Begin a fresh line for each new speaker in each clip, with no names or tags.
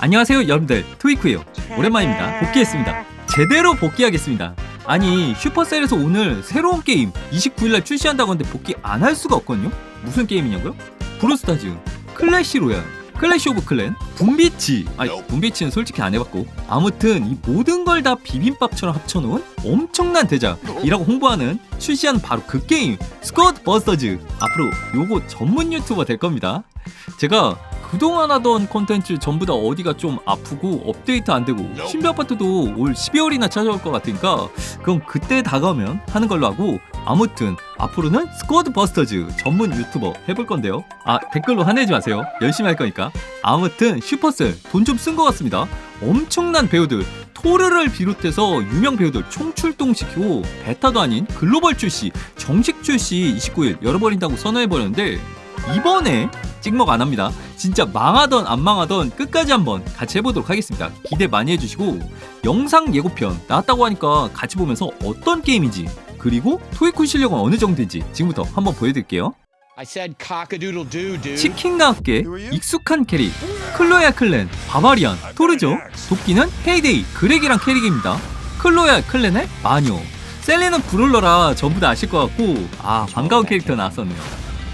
안녕하세요 여러분들. 트위크예요 오랜만입니다. 복귀했습니다. 제대로 복귀하겠습니다. 아니 슈퍼셀에서 오늘 새로운 게임 29일날 출시한다고 하는데 복귀 안 할 수가 없거든요? 무슨 게임이냐고요? 브루스타즈 클래시 로얄 클래시 오브 클랜 분비치. 아니 분비치는 솔직히 안 해봤고. 아무튼 이 모든 걸 다 비빔밥처럼 합쳐놓은 엄청난 대작이라고 홍보하는 출시한 바로 그 게임 스쿼드 버스터즈. 앞으로 요거 전문 유튜버 될 겁니다. 제가 그동안 하던 콘텐츠 전부 다 어디가 좀 아프고 업데이트 안 되고 신비 아파트도 올 12월이나 찾아올 것 같으니까 그럼 그때 다가오면 하는 걸로 하고 아무튼 앞으로는 스쿼드 버스터즈 전문 유튜버 해볼 건데요. 아 댓글로 화내지 마세요. 열심히 할 거니까. 아무튼 슈퍼셀 돈 좀 쓴 것 같습니다. 엄청난 배우들 토르를 비롯해서 유명 배우들 총출동시키고 베타도 아닌 글로벌 출시 정식 출시 29일 열어버린다고 선언해버렸는데 이번에 찍먹 안 합니다. 진짜 망하던 안 망하던 끝까지 한번 같이 해보도록 하겠습니다. 기대 많이 해주시고 영상 예고편 나왔다고 하니까 같이 보면서 어떤 게임인지 그리고 토이쿤 실력은 어느 정도인지 지금부터 한번 보여드릴게요.
I said cock-a-doodle-doo, dude.
치킨과 함께 익숙한 캐릭 클로야 클랜 바바리안 토르죠 도끼는 헤이데이 그렉이란 캐릭입니다 클로야 클랜의 마녀 셀리는 브롤러라 전부 다 아실 것 같고 아 반가운 캐릭터 나왔었네요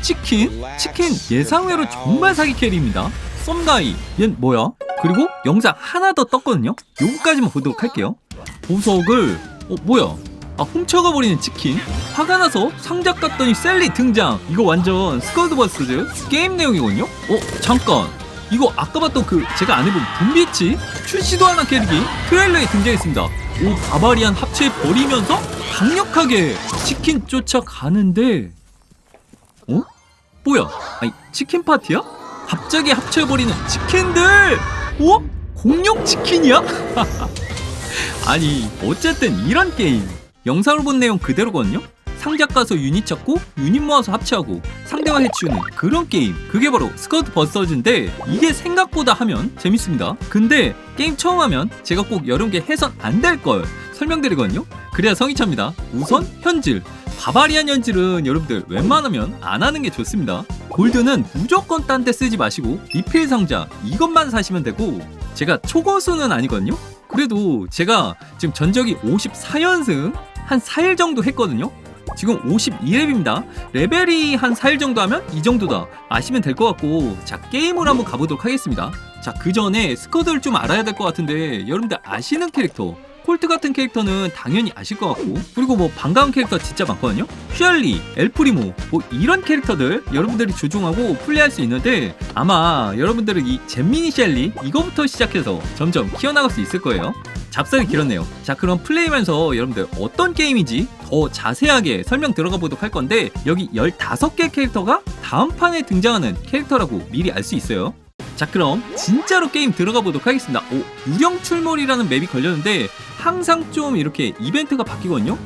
치킨? 치킨 예상외로 정말 사기 캐릭입니다. 썸가이 얜 뭐야? 그리고 영상 하나 더 떴거든요? 요거까지만 보도록 할게요. 보석을 어 뭐야? 아 훔쳐가 버리는 치킨? 화가 나서 상자 깠더니 셀리 등장. 이거 완전 스쿼드버스즈 게임 내용이거든요? 어 잠깐. 이거 아까 봤던 그 제가 안 해본 분비치? 출시도 안한 캐릭이 트레일러에 등장했습니다. 오 바바리안 합체해 버리면서 강력하게 치킨 쫓아가는데 어? 뭐야? 아니 치킨 파티야? 갑자기 합쳐버리는 치킨들! 어? 공룡 치킨이야? 아니 어쨌든 이런 게임. 영상으로 본 내용 그대로거든요? 상자 까서 유닛 찾고 유닛 모아서 합체하고 상대와 해치우는 그런 게임. 그게 바로 스쿼드 버스터즈인데 이게 생각보다 하면 재밌습니다. 근데 게임 처음 하면 제가 꼭 여러분께 해선 안 될 걸 설명드리거든요? 그래야 성이 찹니다. 우선 현질 바바리안 현질은 여러분들 웬만하면 안 하는 게 좋습니다 골드는 무조건 딴 데 쓰지 마시고 리필 상자 이것만 사시면 되고 제가 초고수는 아니거든요 그래도 제가 지금 전적이 54연승 한 4일 정도 했거든요. 지금 52렙입니다. 레벨이 한 4일 정도 하면 이 정도다. 아시면 될 것 같고, 자, 게임을 한번 가보도록 하겠습니다. 자, 그 전에 스쿼드를 좀 알아야 될 것 같은데, 여러분들 아시는 캐릭터, 콜트 같은 캐릭터는 당연히 아실 것 같고, 그리고 뭐 반가운 캐릭터 진짜 많거든요? 슈얼리, 엘프리모, 뭐 이런 캐릭터들 여러분들이 조종하고 플레이할 수 있는데, 아마 여러분들은 이 잼미니 셸리, 이거부터 시작해서 점점 키워나갈 수 있을 거예요. 잡설이 길었네요. 자, 그럼 플레이하면서 여러분들 어떤 게임인지 더 자세하게 설명 들어가 보도록 할 건데 여기 15개 캐릭터가 다음 판에 등장하는 캐릭터라고 미리 알 수 있어요. 자, 그럼 진짜로 게임 들어가 보도록 하겠습니다. 오, 유령 출몰이라는 맵이 걸렸는데 항상 좀 이렇게 이벤트가 바뀌거든요.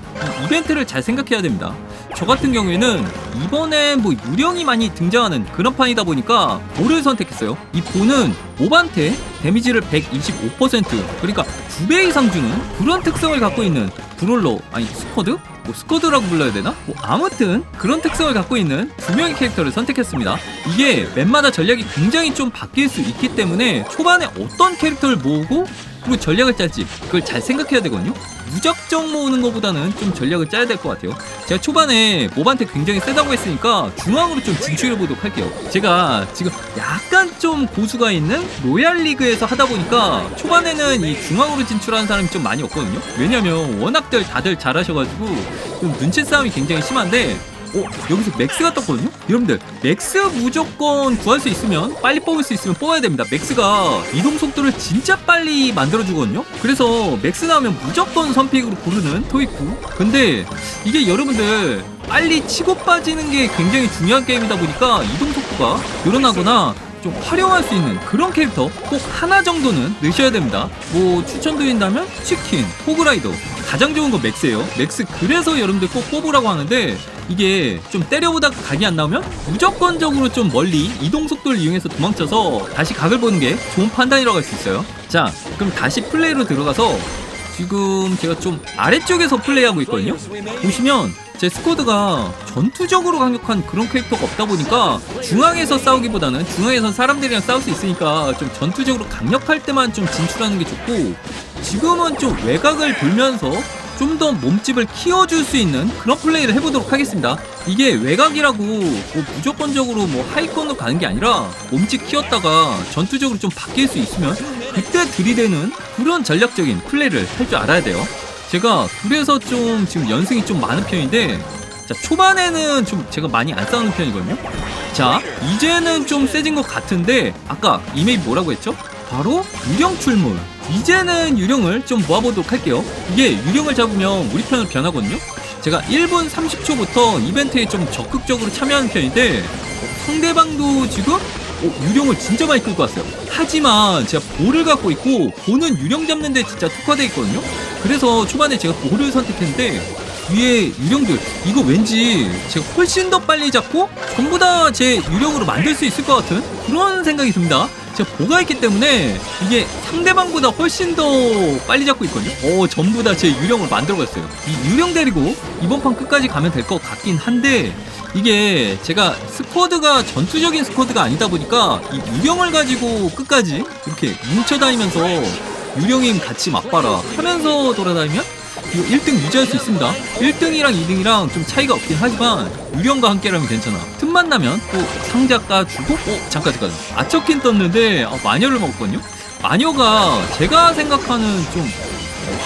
이 이벤트를 잘 생각해야 됩니다. 저 같은 경우에는 이번에 뭐 유령이 많이 등장하는 그런 판이다 보니까 볼을 선택했어요. 이 볼은 모반테 데미지를 125% 그러니까 2배 이상 주는 그런 특성을 갖고 있는 브롤러 아니 스쿼드? 뭐 스쿼드라고 불러야 되나? 뭐 아무튼 그런 특성을 갖고 있는 두 명의 캐릭터를 선택했습니다. 이게 맵마다 전략이 굉장히 좀 바뀔 수 있기 때문에 초반에 어떤 캐릭터를 모으고 그리고 전략을 짤지 그걸 잘 생각해야 되거든요. 무작정 모으는 것보다는 좀 전략을 짜야 될 것 같아요. 제가 초반에 몹한테 굉장히 세다고 했으니까 중앙으로 좀 진출해 보도록 할게요. 제가 지금 약간 좀 고수가 있는 로얄 리그에서 하다 보니까 초반에는 이 중앙으로 진출하는 사람이 좀 많이 없거든요. 왜냐면 워낙들 다들 잘하셔가지고 좀 눈치 싸움이 굉장히 심한데 어, 여기서 맥스가 떴거든요? 여러분들, 맥스 무조건 구할 수 있으면, 빨리 뽑을 수 있으면 뽑아야 됩니다. 맥스가 이동 속도를 진짜 빨리 만들어주거든요? 그래서 맥스 나오면 무조건 선픽으로 고르는 토이쿠. 근데 이게 여러분들, 빨리 치고 빠지는 게 굉장히 중요한 게임이다 보니까 이동 속도가 늘어나거나 좀 활용할 수 있는 그런 캐릭터 꼭 하나 정도는 넣으셔야 됩니다. 뭐 추천드린다면 치킨, 호그라이더 가장 좋은 건 맥스예요. 맥스 그래서 여러분들 꼭 뽑으라고 하는데 이게 좀 때려보다가 각이 안 나오면 무조건적으로 좀 멀리 이동 속도를 이용해서 도망쳐서 다시 각을 보는 게 좋은 판단이라고 할 수 있어요. 자, 그럼 다시 플레이로 들어가서 지금 제가 좀 아래쪽에서 플레이하고 있거든요. 보시면 제 스쿼드가 전투적으로 강력한 그런 캐릭터가 없다 보니까 중앙에서 싸우기보다는 중앙에선 사람들이랑 싸울 수 있으니까 좀 전투적으로 강력할 때만 좀 진출하는 게 좋고 지금은 좀 외곽을 돌면서 좀 더 몸집을 키워줄 수 있는 그런 플레이를 해보도록 하겠습니다. 이게 외곽이라고 뭐 무조건적으로 뭐 하이건으로 가는 게 아니라 몸집 키웠다가 전투적으로 좀 바뀔 수 있으면 그때 들이대는 그런 전략적인 플레이를 할 줄 알아야 돼요. 제가 둘에서 좀 지금 연승이 좀 많은 편인데 자 초반에는 좀 제가 많이 안 싸우는 편이거든요. 자 이제는 좀 세진 것 같은데 아까 이메일 뭐라고 했죠? 바로 유령 출몰. 이제는 유령을 좀 모아보도록 할게요. 이게 유령을 잡으면 우리 편으로 변하거든요. 제가 1분 30초부터 이벤트에 좀 적극적으로 참여하는 편인데 상대방도 지금 어, 유령을 진짜 많이 끌고 왔어요. 하지만 제가 볼을 갖고 있고 볼은 유령 잡는데 진짜 특화돼 있거든요. 그래서 초반에 제가 볼을 선택했는데 위에 유령들 이거 왠지 제가 훨씬 더 빨리 잡고 전부 다 제 유령으로 만들 수 있을 것 같은 그런 생각이 듭니다. 제가 보가 있기 때문에 이게 상대방보다 훨씬 더 빨리 잡고 있거든요. 어, 전부 다 제 유령을 만들어갔어요. 이 유령 데리고 이번 판 끝까지 가면 될 것 같긴 한데 이게 제가 스쿼드가 전투적인 스쿼드가 아니다 보니까 이 유령을 가지고 끝까지 이렇게 뭉쳐다니면서 유령임 같이 맞봐라 하면서 돌아다니면 1등 유지할 수 있습니다. 1등이랑 2등이랑 좀 차이가 없긴 하지만 유령과 함께라면 괜찮아. 틈만 나면 또 상자가 주고 어 잠깐 잠깐 아처킨 떴는데 아, 마녀를 먹었거든요. 마녀가 제가 생각하는 좀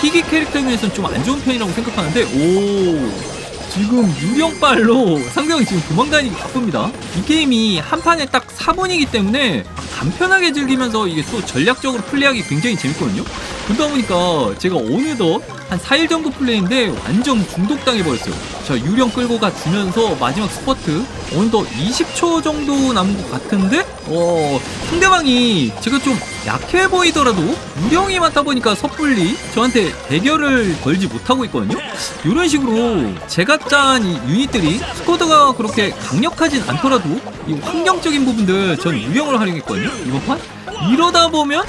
희귀 캐릭터 중에서는 좀 안 좋은 편이라고 생각하는데 오 지금 유령빨로 상대방이 지금 도망다니기 바쁩니다. 이 게임이 한 판에 딱 4분이기 때문에 간편하게 즐기면서 이게 또 전략적으로 플레이하기 굉장히 재밌거든요. 그러다 보니까 제가 어느덧 한 4일 정도 플레이인데 완전 중독당해 버렸어요. 자, 유령 끌고 가 주면서 마지막 스퍼트 어느덧 20초 정도 남은 것 같은데, 어, 상대방이 제가 좀 약해 보이더라도 유령이 많다 보니까 섣불리 저한테 대결을 걸지 못하고 있거든요. 이런 식으로 제가 짠 이 유닛들이 스쿼드가 그렇게 강력하진 않더라도 이 환경적인 부분들 전 유령을 활용했거든요. 이번 판 이러다 보면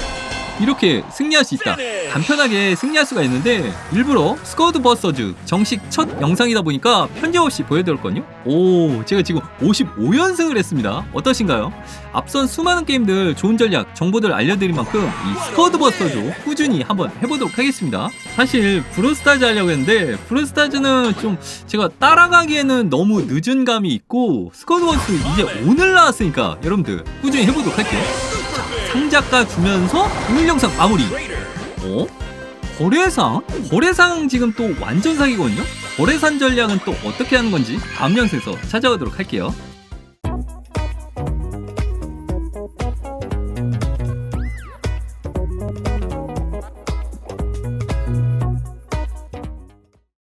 이렇게 승리할 수 있다. 간편하게 승리할 수가 있는데 일부러 스쿼드 버서즈 정식 첫 영상이다 보니까 편집 없이 보여드렸거든요. 오, 제가 지금 55연승을 했습니다. 어떠신가요? 앞선 수많은 게임들 좋은 전략 정보들 알려드린 만큼 이 스쿼드 버서즈 꾸준히 한번 해보도록 하겠습니다. 사실 브로스타즈 하려고 했는데 브로스타즈는 좀 제가 따라가기에는 너무 늦은 감이 있고 스쿼드 버스 이제 오늘 나왔으니까 여러분들 꾸준히 해보도록 할게요. 상자가 주면서 오늘 영상 마무리. 어? 거래상? 거래상 지금 또 완전 사기거든요? 거래산 전략은 또 어떻게 하는 건지 다음 영상에서 찾아오도록 할게요.